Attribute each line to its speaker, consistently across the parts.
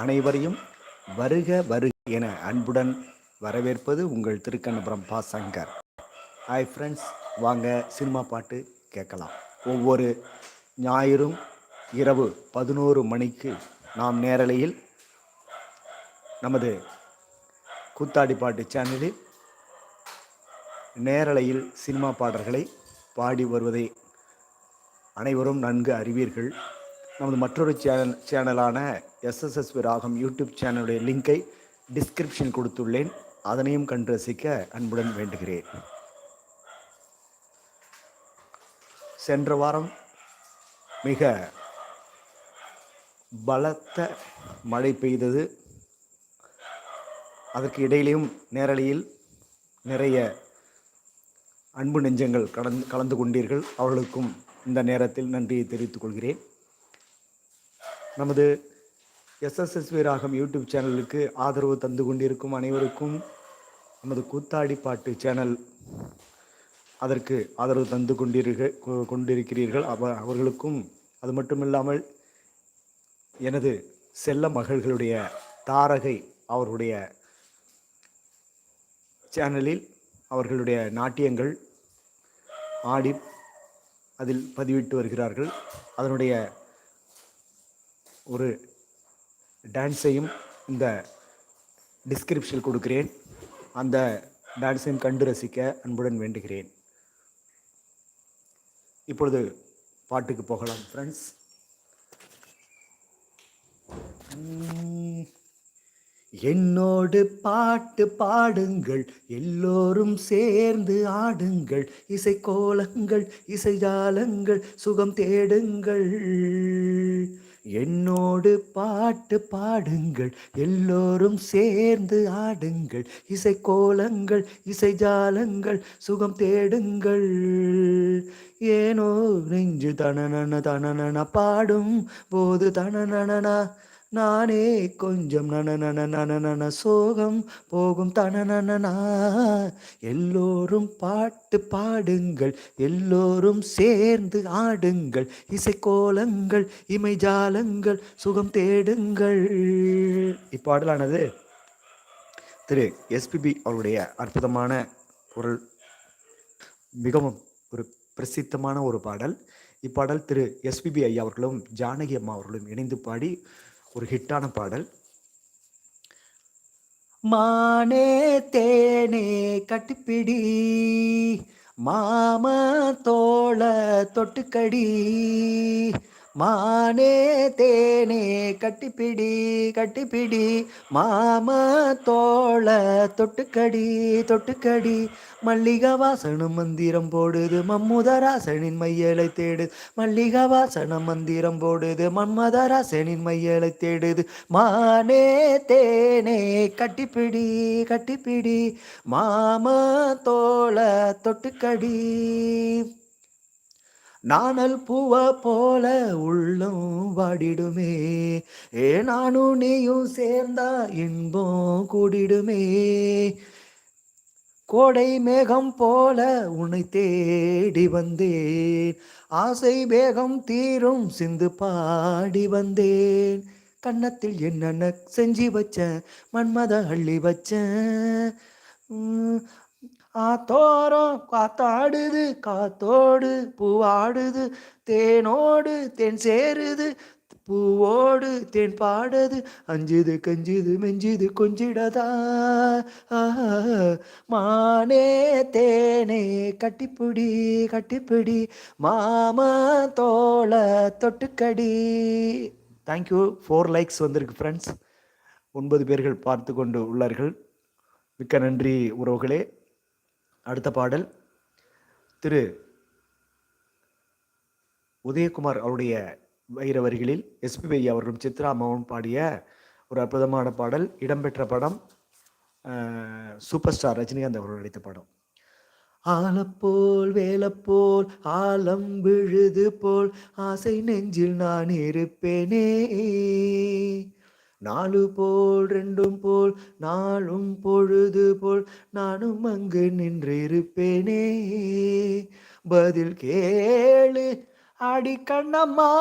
Speaker 1: அனைவரையும் வருக வருக என அன்புடன் வரவேற்பது உங்கள் திருக்கண்ணபுரம் பா சங்கர் ஹாய் ஃப்ரெண்ட்ஸ் வாங்க சினிமா பாட்டு கேட்கலாம். ஒவ்வொரு ஞாயிறும் இரவு பதினோரு மணிக்கு நாம் நேரலையில் நமது கூத்தாடி பாட்டு சேனலில் நேரலையில் சினிமா பாடல்களை பாடி வருவதை அனைவரும் நன்கு அறிவீர்கள். நமது மற்றொரு சேனல் சேனலான எஸ்எஸ்எஸ்பி ராகம் யூடியூப் சேனலுடைய லிங்கை டிஸ்கிரிப்ஷன் கொடுத்துள்ளேன். அதனையும் கண்டு ரசிக்க அன்புடன் வேண்டுகிறேன். சென்ற வாரம் மிக பலத்த மழை பெய்தது. அதற்கு இடையிலேயும் நேரலையில் நிறைய அன்பு நெஞ்சங்கள் கலந்து கலந்து கொண்டீர்கள். அவர்களுக்கும் இந்த நேரத்தில் நன்றியை தெரிவித்துக் கொள்கிறேன். நமது எஸ்எஸ்எஸ்வி ராகம் யூடியூப் சேனலுக்கு ஆதரவு தந்து கொண்டிருக்கும் அனைவருக்கும் நமது கூத்தாடி பாட்டு சேனல் அதற்கு ஆதரவு தந்து கொண்டீர்கள் கொண்டிருக்கிறீர்கள். அவ அவர்களுக்கும் அது மட்டுமில்லாமல் எனது செல்ல மகள்களுடைய தாரகை அவருடைய சேனலில் அவர்களுடைய நாட்டியங்கள் ஆடி அதில் பதிவிட்டு வருகிறார்கள். அதனுடைய ஒரு டான்ஸையும் இந்த டிஸ்கிரிப்ஷனில் கொடுக்கிறேன். அந்த டான்ஸையும் கண்டு ரசிக்க அன்புடன் வேண்டுகிறேன். இப்பொழுது பாட்டுக்கு போகலாம் ஃப்ரெண்ட்ஸ் என்னோடு பாட்டு பாடுங்கள் எல்லோரும் சேர்ந்து ஆடுங்கள் இசை கோலங்கள் இசைஜாலங்கள் சுகம் தேடுங்கள். என்னோடு பாட்டு பாடுங்கள் எல்லோரும் சேர்ந்து ஆடுங்கள். இசை கோலங்கள் இசைஜாலங்கள் சுகம் தேடுங்கள். ஏனோ நெஞ்சு தனநன தனநன பாடும் போது தனனனா நானே கொஞ்சம் நன நன சோகம் போகும். தனநனனா எல்லோரும் பாட்டு பாடுங்கள் எல்லோரும் சேர்ந்து ஆடுங்கள். இசைக்கோலங்கள் இமைஜாலங்கள் சுகம் தேடுங்கள். இப்பாடலானது திரு எஸ்பிபி அவருடைய அற்புதமான குரல். மிகவும் ஒரு பிரசித்தமான ஒரு பாடல். இப்பாடல் திரு எஸ்பிபி ஐயா அவர்களும் ஜானகி அம்மா அவர்களும் இணைந்து பாடி ஒரு ஹிட்டான பாடல். மானே தேனே கட்டுப்பிடி மாம தோள தொட்டுக்கடி மானே தேனே கட்டிப்பிடி கட்டிப்பிடி. மாமா தோள தொட்டுக்கடி தொட்டுக்கடி. மல்லிகா வாசனம் மந்திரம் போடுது மம்முதராசனின் மையலை தேடுது மல்லிகா வாசனம் மந்திரம் போடுது மன்மதராசனின் மையலை தேடுது. மானே தேனே கட்டிப்பிடி கட்டிப்பிடி. மாமா தோள தொட்டுக்கடி. நாணல் பூவ போல உள்ளம் வாடிடுமே. ஏ நானும் நீயும் சேர்ந்தா இன்பம் கூடிடுமே. கோடை மேகம் போல உன்னை தேடி வந்தேன். ஆசை வேகம் தீரும் சிந்து பாடி வந்தேன். கன்னத்தில் என்னென்ன செஞ்சு வச்சேன் மன்மத அள்ளி வச்சேன் ஆத்தோரம் காத்தாடுது காத்தோடு பூவாடுது. தேனோடு தேன் சேருது பூவோடு தேன் பாடுது. அஞ்சுது கஞ்சுது மெஞ்சுது கொஞ்சிடதா. மானே தேனே கட்டிப்பிடி கட்டிப்பிடி. மாமா தோள தொட்டுக்கடி. தேங்க்யூ ஃபோர் லைக்ஸ் வந்திருக்கு ஃப்ரெண்ட்ஸ் ஒன்பது பேர்கள் பார்த்து கொண்டு உள்ளார்கள். மிக்க நன்றி உறவுகளே. அடுத்த பாடல். திரு. உதயகுமார் அவருடைய வைர வரிகளில் எஸ்பிபி அவர்களும் சித்ரா அம்மாவும் பாடிய ஒரு அற்புதமான பாடல் இடம்பெற்ற படம் சூப்பர் ஸ்டார் ரஜினிகாந்த் அவர்கள் நடித்த படம். ஆலப்போல் வேலப்போல் ஆலம் விழுது போல் ஆசை நெஞ்சில் நான் இருப்பேனே. நாலு போல் ரெண்டும் போல் நாளும் பொழுது போல் நானும் அங்கு நின்றிருப்பேனே. பதில் கேளு அடிக்கண்ணம்மா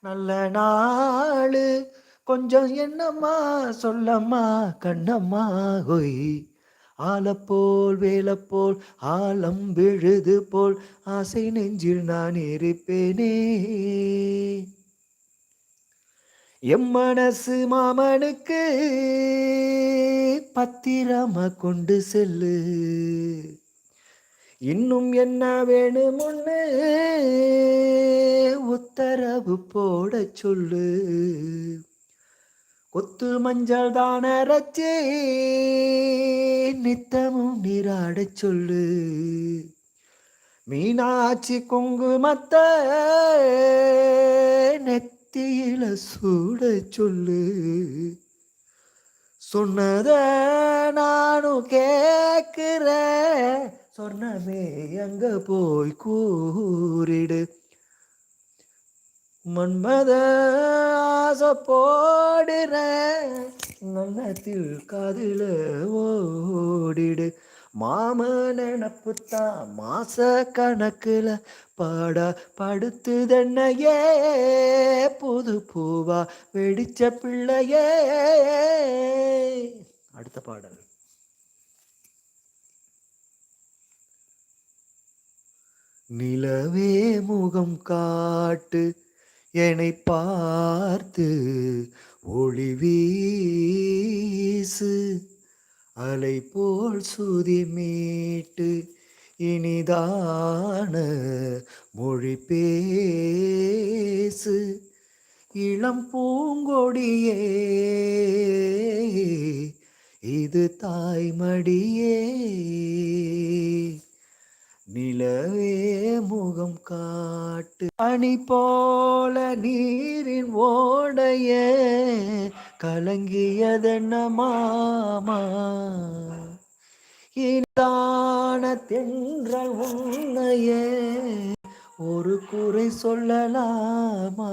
Speaker 1: நல்ல நாளு. கொஞ்சம் என்னம்மா சொல்லம்மா கண்ணம்மா ஹொய். ஆலப்போல் வேலப்போல் ஆலம் விழுது போல் ஆசை நெஞ்சில் நான் இருப்பேனே. எம் மனசு மாமனுக்கு பத்திரம கொண்டு செல்லு. இன்னும் என்ன வேணுமுன்னு உத்தரவு போட சொல்லு. கொத்து மஞ்சள் தான ரச்சி நித்தமும் நீராடச் சொல்லு. மீனாட்சி குங்குமத்த நெத்தியில சூட சொல்லு. சொன்னத நானும் கேட்கிறேன் சொன்னமே அங்க போய் கூறிடு. மன்மத ஆசை போடுற நல்லத்தில் காதில ஓடிடு. மாம நினப்புத்தான் மாச கணக்குல பாட படுத்துதென்னையே புது பூவா வெடிச்ச பிள்ளையே. அடுத்த பாடல். நிலவே முகம் காட்டு என்னை பார்த்து ஒளி வீசு. அலை போல் சுதி மீட்டு இனிதான மொழி பேசு. இளம் பூங்கொடியே இது தாய்மடியே. நிலவே முகம் காட்டு. அணி போல நீரின் ஓடைய கலங்கியதென்ன மாமா? இதான தென்றல் உன்னையே ஒரு குறை சொல்லலாமா?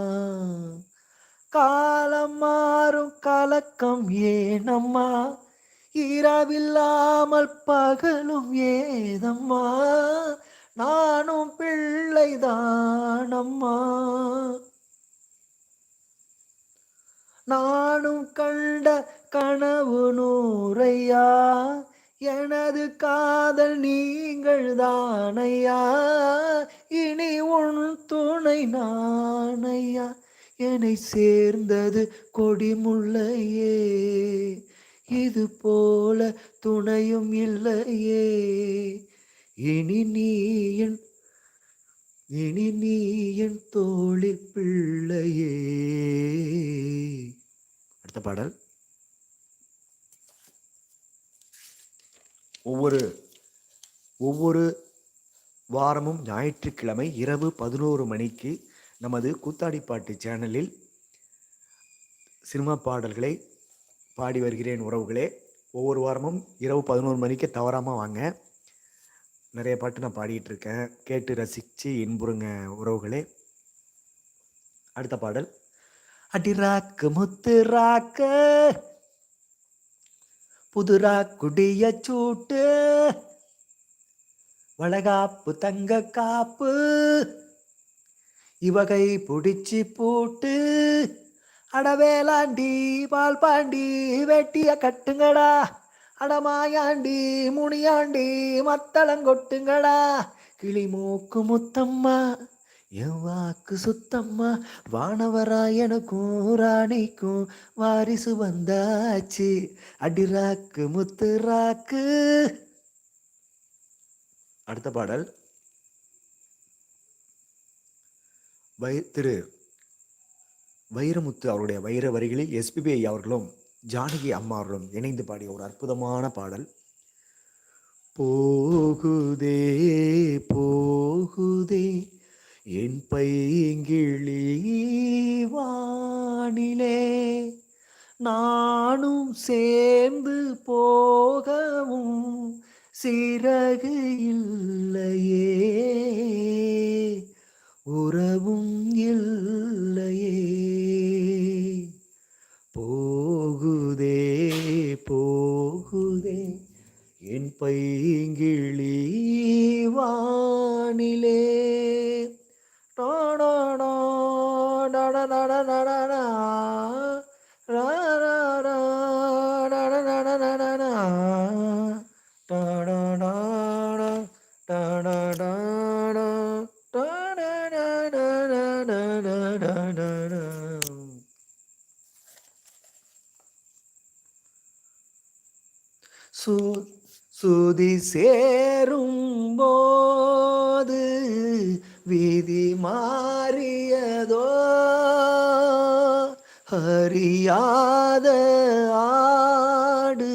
Speaker 1: காலம் மாறும் கலக்கம் ஏனம்மா? இரவில்லாமல் பகலும் ஏதம்மா? நானும் பிள்ளைதானம்மா. நானும் கண்ட கனவு நூறையா எனது காதல் நீங்கள் தானையா இனி உன் துணை நானையா? என்னை சேர்ந்தது கொடிமுள்ளையே இது போல துணையும் இல்லையே. இனி நீ என் இனி நீ என் தோழி பிள்ளையே. அடுத்த பாடல். ஒவ்வொரு ஒவ்வொரு வாரமும் ஞாயிற்றுக்கிழமை இரவு பதினோரு மணிக்கு நமது கூத்தாடி பாட்டு சேனலில் சினிமா பாடல்களை பாடி வருகிறேன் உறவுகளே. ஒவ்வொரு வாரமும் இரவு பதினோரு மணிக்கு தவறாமல் வாங்க. நிறைய பாட்டு நான் பாடிட்டு இருக்கேன். கேட்டு ரசித்து இன்புறுங்க உறவுகளே. அடுத்த பாடல். அடி ராக்கு முத்து ராக்கு. புது ராக்குடிய சூட்டு. வளகாப்பு தங்க காப்பு. இவகை புடிச்சு போட்டு. அடவேலாண்டி பால் பாண்டி வெட்டிய கட்டுங்கடா. அடமாயாண்டி முனியாண்டி மத்தளங்கொட்டுங்கடா கிளி மூக்கு முத்தம்மா என் வாக்கு சுத்தம்மா. வானவராயனுக்கும் ராணிக்கும் வாரிசு வந்தாச்சு. அடிராக்கு முத்து ராக்கு. அடுத்த பாடல். வை திரு வைரமுத்து அவருடைய வைர வரிகளில் எஸ்பிபிஐ அவர்களும் ஜானகி அம்மா அவர்களும் இணைந்து பாடிய ஒரு அற்புதமான பாடல். போகுதே போகுதே என் பைங்கிழிவானிலே நானும் சேர்ந்து போகவும் சிறகு இல்லையே உறவும் இல்லையே பைங்கிழி வானிலே சூ சுதி சேரும் போது விதி மாறியதோ? அறியாத ஆடு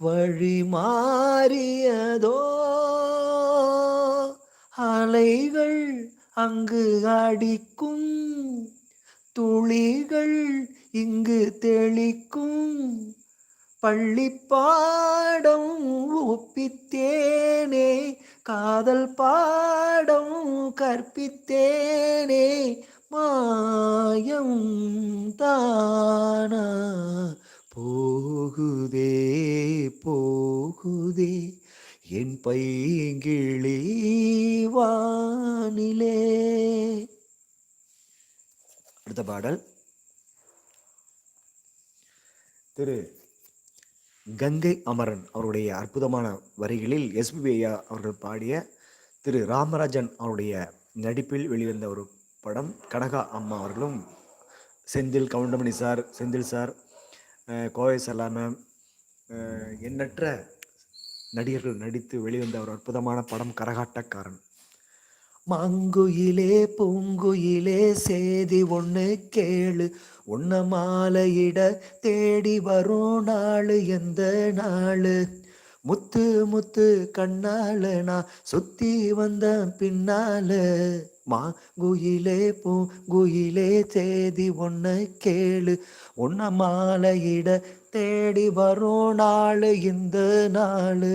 Speaker 1: வழி மாறியதோ? அலைகள் அங்கு அடிக்கும் துளிகள் இங்கு தெளிக்கும் பள்ளி பாடம் ஒப்பித்தேனே காதல் பாடம் கற்பித்தேனே மாயம் தானா? போகுதே போகுதே என் பைங்கிளி வானிலே. அடுத்த பாடல். திரு கங்கை அமரன் அவருடைய அற்புதமான வரிகளில் எஸ்பிபிஐயா அவர்கள் பாடிய திரு. ராமராஜன் அவருடைய நடிப்பில் வெளிவந்த ஒரு படம். கனகா அம்மா அவர்களும் செந்தில் கவுண்டமணி சார் செந்தில் சார் கோவை சலாம எண்ணற்ற நடிகர்கள் நடித்து வெளிவந்த ஒரு அற்புதமான படம். கரகாட்டக்காரன். மாங்குயிலே பூங்குயிலே சேதி ஒன்று கேளு. உன்ன மாலையிட தேடி வரும் நாளு எந்த நாளு? முத்து முத்து கண்ணால நான் சுத்தி வந்த பின்னால மாங்குயிலே பூங்குயிலே சேதி ஒன்று கேளு. உன்ன மாலையிட தேடி வரும் நாள் இந்த நாள்?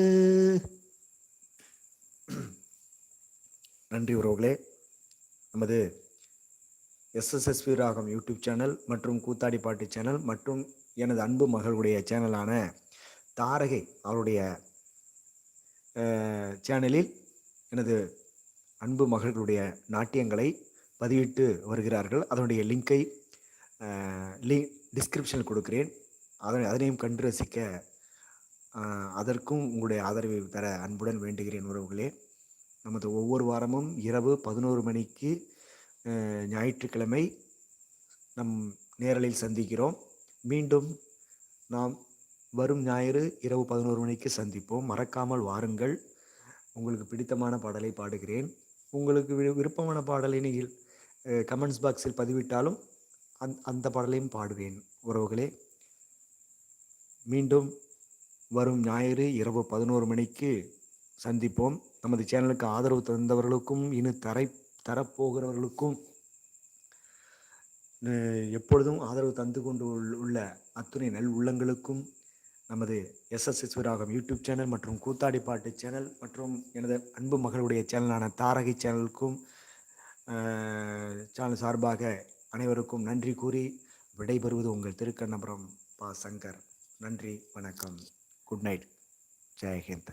Speaker 1: நன்றி உறவுகளே. நமது எஸ்எஸ்எஸ்வி ராகம் யூடியூப் சேனல் மற்றும் கூத்தாடி பாட்டு சேனல் மற்றும் எனது அன்பு மகளுடைய சேனலான தாரகை அவருடைய சேனலில் எனது அன்பு மகளுடைய நாட்டியங்களை பதிவிட்டு வருகிறார்கள். அதனுடைய லிங்கை லிங்க் டிஸ்கிரிப்ஷனில் கொடுக்கிறேன். அதனை அதனையும் கண்டு ரசிக்க அதற்கும் உங்களுடைய ஆதரவை தர அன்புடன் வேண்டுகிறேன் உறவுகளே. நமது ஒவ்வொரு வாரமும் இரவு பதினோரு மணிக்கு ஞாயிற்றுக்கிழமை நம் நேரலில் சந்திக்கிறோம். மீண்டும் நாம் வரும் ஞாயிறு இரவு பதினோரு மணிக்கு சந்திப்போம். மறக்காமல் வாருங்கள். உங்களுக்கு பிடித்தமான பாடலை பாடுகிறேன். உங்களுக்கு விருப்பமான பாடலை கமெண்ட்ஸ் பாக்ஸில் பதிவிட்டாலும் அந் அந்த பாடலையும் பாடுவேன். உறவுகளே மீண்டும் வரும் ஞாயிறு இரவு பதினோரு மணிக்கு சந்திப்போம். நமது சேனலுக்கு ஆதரவு தந்தவர்களுக்கும் இனி தரை தரப்போகிறவர்களுக்கும் எப்பொழுதும் ஆதரவு தந்து கொண்டு உள்ள அத்துணை நல் உள்ளங்களுக்கும் நமது எஸ்எஸ்எஸ் விராகம் யூடியூப் சேனல் மற்றும் கூத்தாடி பாட்டு சேனல் மற்றும் எனது அன்பு மகளுடைய சேனலான தாரகை சேனலுக்கும் சேனல் சார்பாக அனைவருக்கும் நன்றி கூறி விடைபெறுவது உங்கள் திருக்கண்ணபுரம் பா சங்கர். நன்றி வணக்கம். Good night. ஜெயஹிந்த்